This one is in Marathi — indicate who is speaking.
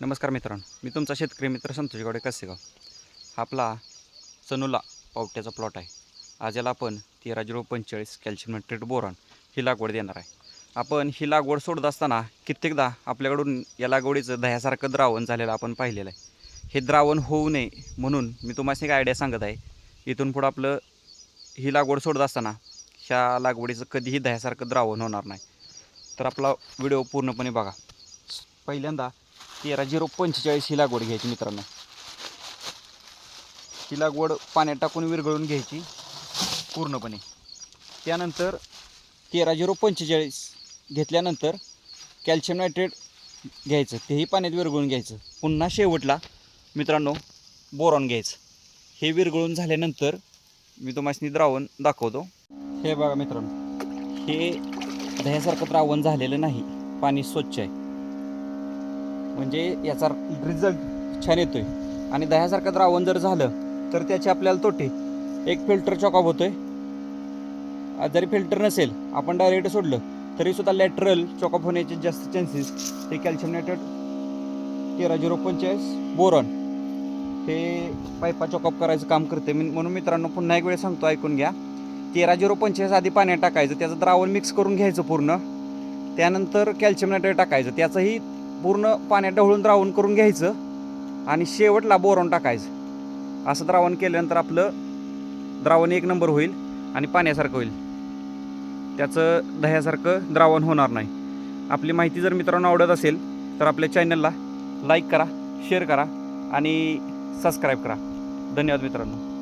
Speaker 1: नमस्कार मित्रांनो मी तुमचा शेतकरी मित्र संतोष गावडे. कसेगाव हा आपला चनुला पावट्याचा प्लॉट आहे. आज याला आपण तेरा झिरो पंचेचाळीस कॅल्शियम नायट्रेट बोरॉन ही लागवड देणार आहे. आपण ही लागवड सोडत असताना कित्येकदा आपल्याकडून या लागवडीचं दह्यासारखं द्रावण झालेलं आपण पाहिलेलं आहे. हे द्रावण होऊ नये म्हणून मी तुम्हाला एक आयडिया सांगत आहे. इथून पुढं आपलं ही लागवड सोडत असताना ह्या लागवडीचं कधीही दह्यासारखं द्रावण होणार नाही. तर आपला व्हिडिओ पूर्णपणे बघा. पहिल्यांदा तेरा झिरो पंचेचाळीस ही लागवड घ्यायची मित्रांनो. ही लागवड पाण्यात टाकून विरघळून घ्यायची पूर्णपणे. त्यानंतर तेरा झिरो पंचेचाळीस घेतल्यानंतर कॅल्शियम नायट्रेट घ्यायचं तेही पाण्यात विरघळून घ्यायचं. पुन्हा शेवटला मित्रांनो बोरॉन घ्यायचं. हे विरघळून झाल्यानंतर मी तुम्हाला द्रावण दाखवतो. हे बघा मित्रांनो हे दह्यासारखं द्रावण झालेलं नाही. पाणी स्वच्छ आहे. म्हणजे याचा रिझल्ट छान येतो आहे आणि दह्यासारखं द्रावण जर झालं तर त्याचे आपल्याला तोटे. एक फिल्टर चॉकअप होतो आज जरी फिल्टर नसेल आपण डायरेक्ट सोडलं तरीसुद्धा लॅटरल चॉकअप होण्याचे जास्त चान्सेस हे कॅल्शियम नायट्रेट तेरा झिरो पंचेचाळीस बोरॉन हे पायपा चॉकअप करायचं काम करते मी- म्हणून मित्रांनो पुन्हा एक वेळ सांगतो ऐकून घ्या. तेरा झिरो पंचेचाळीस आधी पाण्यात टाकायचं त्याचं द्रावण मिक्स करून घ्यायचं पूर्ण. त्यानंतर कॅल्शियम नायट्रेट टाकायचं. त्याचंही पूर्ण पाण्यात ढवळून द्रावण करून घ्यायचं आणि शेवटला बोरॉन टाकायचं. असं द्रावण केल्यानंतर आपलं द्रावण एक नंबर होईल आणि पाण्यासारखं होईल. त्याचं दह्यासारखं द्रावण होणार नाही. आपली माहिती जर मित्रांनो आवडत असेल तर आपल्या चॅनलला लाईक करा शेअर करा आणि सबस्क्राईब करा. धन्यवाद मित्रांनो.